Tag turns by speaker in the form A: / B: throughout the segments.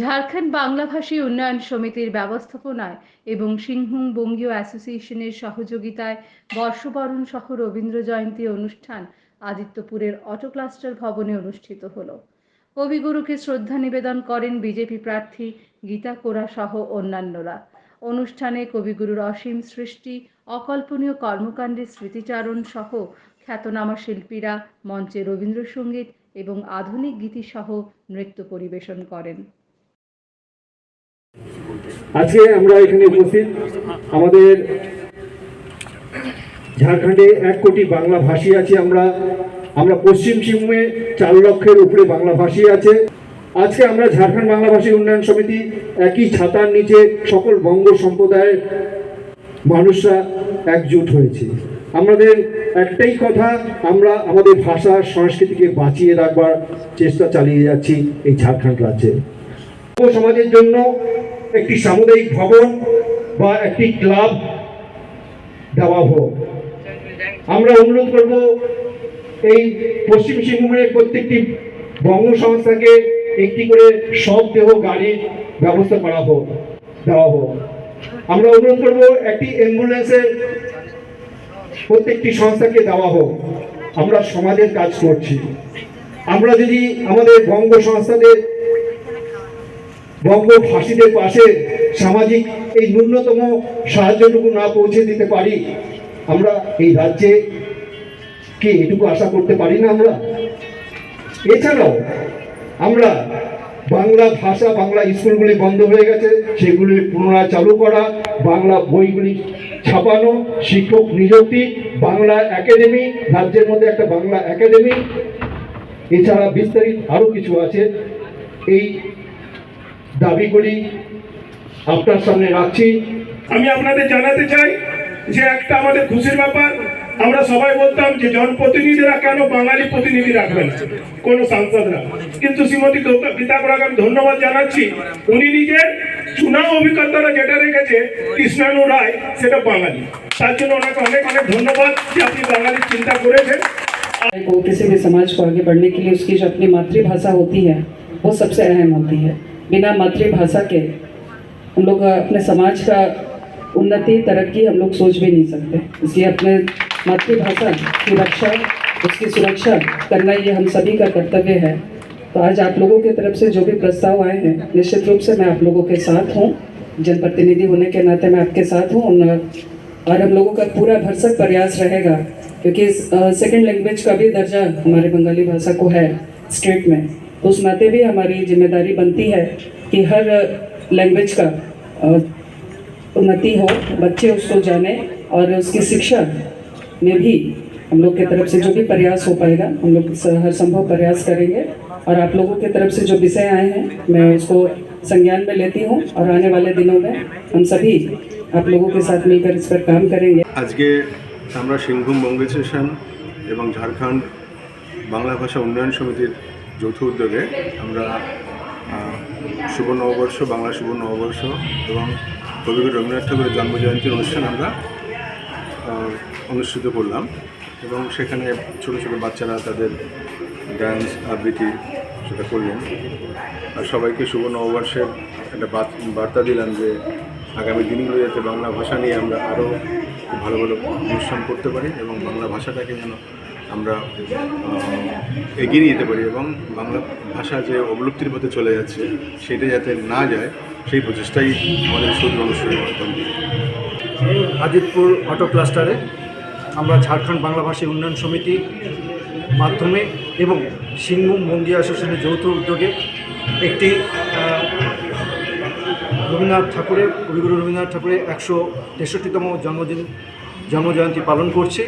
A: ঝাড়খণ্ড বাংলাভাষী উন্নয়ন সমিতির ব্যবস্থাপনায় এবং সিংহুম বঙ্গীয় অ্যাসোসিয়েশনের সহযোগিতায় বর্ষবরণ সহ রবীন্দ্র জয়ন্তী অনুষ্ঠান আদিত্যপুরের অটো ক্লাস্টার ভবনে অনুষ্ঠিত হলো। কবিগুরুকে শ্রদ্ধা নিবেদন করেন বিজেপি প্রার্থী গীতা কোরা সহ অন্যান্যরা। অনুষ্ঠানে কবিগুরুর অসীম সৃষ্টি, অকল্পনীয় কর্মকাণ্ডের স্মৃতিচারণ সহ খ্যাতনামা শিল্পীরা মঞ্চে রবীন্দ্রসঙ্গীত এবং আধুনিক গীতি সহ নৃত্য পরিবেশন করেন।
B: আজকে আমরা এখানে উপস্থিত আমাদের ঝাড়খণ্ডে এক কোটি বাংলা ভাষী আছে আমরা। আমরা পশ্চিম সিংভূমে চার লক্ষের উপরে বাংলা ভাষী আছে। আজকে আমরা ঝাড়খণ্ড বাংলা ভাষী উন্নয়ন সমিতি একই ছাতার নিচে সকল বঙ্গ সম্প্রদায়ের মানুষরা একজোট হয়েছে। আমাদের একটাই কথা, আমরা আমাদের ভাষা সংস্কৃতিকে বাঁচিয়ে রাখবার চেষ্টা চালিয়ে যাচ্ছি এই ঝাড়খণ্ড রাজ্যে। সমাজের জন্য একটি সামুদায়িক ভবন বা একটি ক্লাব দেওয়া হোক। আমরা অনুরোধ করব এই পশ্চিম সিংভূমের প্রত্যেকটি বঙ্গ সংস্থাকে একটি করে সব দেহ গাড়ির ব্যবস্থা করা হোক, দেওয়া হোক। আমরা অনুরোধ করব একটি অ্যাম্বুলেন্সের প্রত্যেকটি সংস্থাকে দেওয়া হোক। আমরা সমাজের কাজ করছি। আমরা যদি আমাদের বঙ্গ সংস্থাদের বঙ্গভাষীদের পাশে সামাজিক এই ন্যূনতম সাহায্যটুকু না পৌঁছে দিতে পারি, আমরা এই রাজ্যে কি এটুকু আশা করতে পারি না আমরা? এছাড়াও আমরা বাংলা ভাষা, বাংলা স্কুলগুলি বন্ধ হয়ে গেছে, সেগুলি পুনরায় চালু করা, বাংলা বইগুলি ছাপানো, শিক্ষক নিযুক্তি, বাংলা একাডেমি, রাজ্যের মধ্যে একটা বাংলা একাডেমি, এছাড়া বিস্তারিত আরও কিছু আছে। এই দাবিগুলি আপনার সামনে রাখছি
C: আমি আপনাদের জানাতে চাই যে একটা আমাদের খুশির ব্যাপার আমরা সবাই বলতাম যে জনপ্রতিনিধিরা কেন বাঙালি প্রতিনিধি রাখবেন কোন সাংসদরা কিন্তু শ্রীমতী গীতা করাকে আমি ধন্যবাদ জানাচ্ছি উনি নিজের চুনাও অভিজ্ঞতাটা যেটা রেখেছে কৃষ্ণানু রায় সেটা বাঙালি তার জন্য ওনাকে অনেক অনেক ধন্যবাদ যে আপনি বাঙালি চিন্তা করেছেন
D: को किसी भी समाज को आगे बढ़ने के लिए उसकी जो अपनी मातृभाषा होती है वो सबसे अहम होती है बिना मातृभाषा के हम लोग अपने समाज का उन्नति, तरक्की हम लोग सोच भी नहीं सकते। इसलिए अपने मातृभाषा की रक्षा, उसकी सुरक्षा करना ये हम सभी का कर्तव्य है। तो आज आप लोगों की तरफ़ से जो भी प्रस्ताव आए हैं, निश्चित रूप से मैं आप लोगों के साथ हूँ। जनप्रतिनिधि होने के नाते मैं आपके साथ हूँ। और- हम लोगों का पूरा भरसक प्रयास रहेगा, क्योंकि सेकंड लैंग्वेज का भी दर्जा हमारे बंगाली भाषा को है स्टेट में। उस नाते भी हमारी जिम्मेदारी बनती है कि हर लैंग्वेज का अ, उन्नति हो बच्चे उसको जाने और उसकी शिक्षा में भी हम लोग की तरफ से जो भी प्रयास हो पाएगा हम लोग स- हर संभव प्रयास करेंगे और आप लोगों की तरफ से जो विषय आए हैं मैं इसको संज्ञान में लेती हूँ और आने वाले दिनों में हम सभी आप लोगों के साथ मिलकर इस पर काम करेंगे
E: আজকে আমরা সিংভূম বঙ্গ স্টেশন এবং ঝাড়খণ্ড বাংলা ভাষা উন্নয়ন সমিতির যৌথ উদ্যোগে আমরা শুভ নববর্ষ, বাংলা শুভ নববর্ষ এবং কবিগুরু রবীন্দ্রনাথ ঠাকুরের জন্মজয়ন্তীর অনুষ্ঠান আমরা অনুষ্ঠিত করলাম এবং সেখানে ছোটো ছোটো বাচ্চারা তাদের ডান্স আবৃত্তি সেটা করলেন। আর সবাইকে শুভ নববর্ষের একটা বার্তা দিলাম যে আগামী দিনগুলো যাতে বাংলা ভাষা নিয়ে আমরা আরও ভালো ভালো অনুষ্ঠান করতে পারি এবং বাংলা ভাষাটাকে যেন আমরা এগিয়ে যেতে পারি এবং বাংলা ভাষা যে অবলুপ্তির পথে চলে যাচ্ছে সেটা যাতে না যায়, সেই প্রচেষ্টাই আমাদের শুধু অনুষ্ঠানের
F: আদিতপুর অটো ক্লাস্টারে আমরা ঝাড়খণ্ড বাংলা ভাষী উন্নয়ন সমিতি মাধ্যমে এবং সিংভূম বঙ্গীয় অ্যাসোসিয়েশনের যৌথ উদ্যোগে একটি রবীন্দ্রনাথ ঠাকুরের, কবিগুরু রবীন্দ্রনাথ ঠাকুরের একশো তেষট্টিতম জন্মদিন, জন্মজয়ন্তী পালন করছি।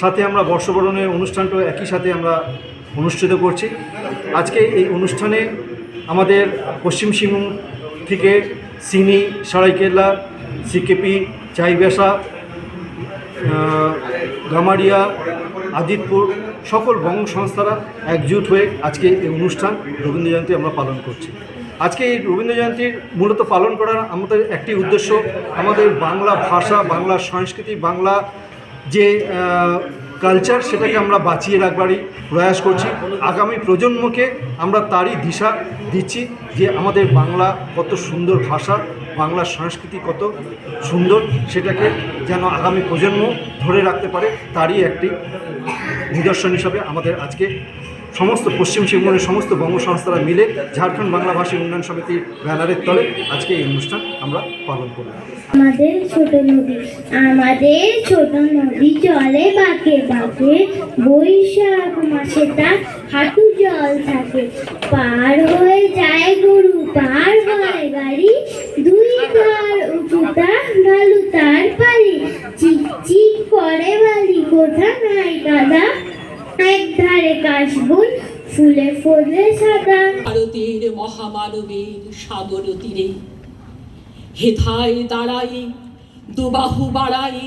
F: সাথে আমরা বর্ষবরণের অনুষ্ঠানটাও একই সাথে আমরা অনুষ্ঠিত করছি। আজকে এই অনুষ্ঠানে আমাদের পশ্চিম সিংভূম থেকে সিনি, সারাইকেল্লা, সিকেপি, চাইবেসা গামারিয়া, আদিতপুর সকল বঙ্গ সংস্থারা একজুট হয়ে আজকে এই অনুষ্ঠান রবীন্দ্র জয়ন্তী আমরা পালন করছি। আজকে এই রবীন্দ্র জয়ন্তীর মূলত পালন করার আমাদের একটি উদ্দেশ্য আমাদের বাংলা ভাষা, বাংলা সংস্কৃতি, বাংলা যে
B: কালচার সেটাকে আমরা বাঁচিয়ে রাখবারই প্রয়াস করছি। আগামী প্রজন্মকে আমরা তারই দিশা দিচ্ছি যে আমাদের বাংলা কত সুন্দর ভাষা বাংলার সংস্কৃতি কত সুন্দর সেটাকে যেন আগামী প্রজন্ম ধরে রাখতে পারে, তারই একটি নিদর্শন হিসাবে আমাদের আজকে সমস্ত পশ্চিম সিংভূমের সমস্ত বঙ্গ সংস্থারা মিলে ঝাড়খণ্ড বাংলা ভাষী উন্নয়ন সমিতির ব্যানারের তলে আজকে এই অনুষ্ঠান আমরা পালন করলাম
G: আমাদের ছোট নদী, আমাদের ছোট নদী চলে বাঁকে বাঁকে, বৈশাখ মাসে তার হাঁটু জল থাকে। পার হয়ে যায় গরু, পার হয় গাড়ি, দুই তার উঁচু তার ঢালু তার পারি চিক চিক করে বালি, কোথা নাই কাদা এক ধারে কাশবুল ফুলে ফলে সাদা।
H: ভারতের মহামানবের সাগর তীরে হেথায় দাঁড়াই দুবাহু বাড়াই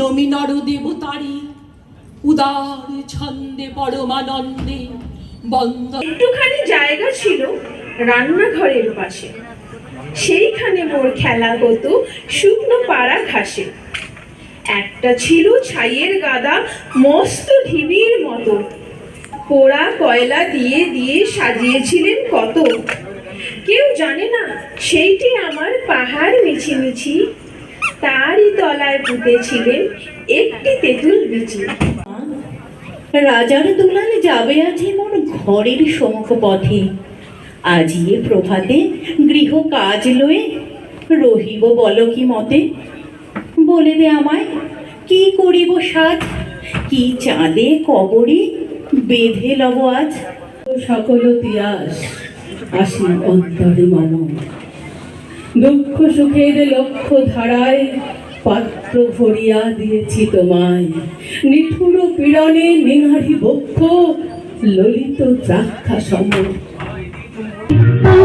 H: নমিনর দেবতারি উদার ছন্দে পরমানন্দে বন্দ
I: একটুখানি জায়গা ছিল রান্নাঘরের পাশে। সেইখানে মোর খেলা হতো শুকনো পাড়া ঘাসে। একটা ছিল ছাইয়ের গাদা, মস্ত ঢিবির মতো। পোড়া কয়লা দিয়ে দিয়ে সাজিয়েছিলেন কত? কেউ জানে না, সেইটি আমার পাহাড় মিছিমিছি। তারই তলায় পুঁতেছিলেন একটি তেঁতুল বিচি
J: রাজার দুলাল যাবে আজি মোর ঘরের সমুখ পথে আজিয়ে প্রভাতে গৃহ কাজ লয়ে রহিব বল কি মতে? বলে দে আমায় কি করিব সাজ কি চাঁদে কবরে বেঁধে লব আজ? সকল তিয়াস আসি অন্তরে মন দুঃখ সুখের লক্ষ্য ধারায় পাত্র ভরিয়া দিয়েছি তোমায়। নিঠুর পীড়নে নিহারি বক্ষ ললিত দ্রাক্ষা সম
G: তার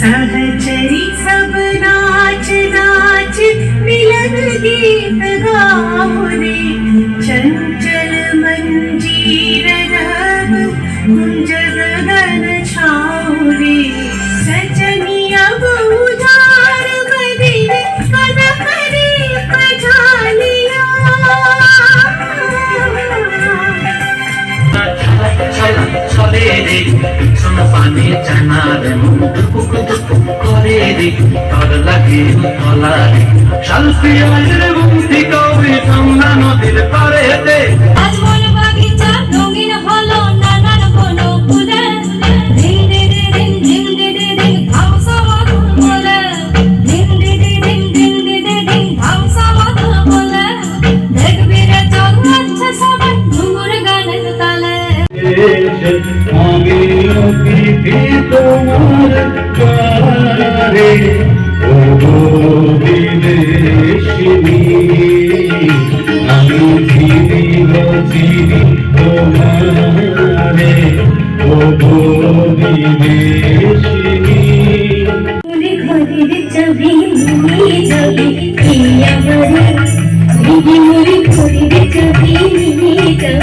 J: सहचरी सब नाच नाच मिलन गीत गाओ
K: তর লাগে তলা রে শালপি মুক্তি কবি? সন্ধ্যা নদীর পারেতে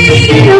G: you.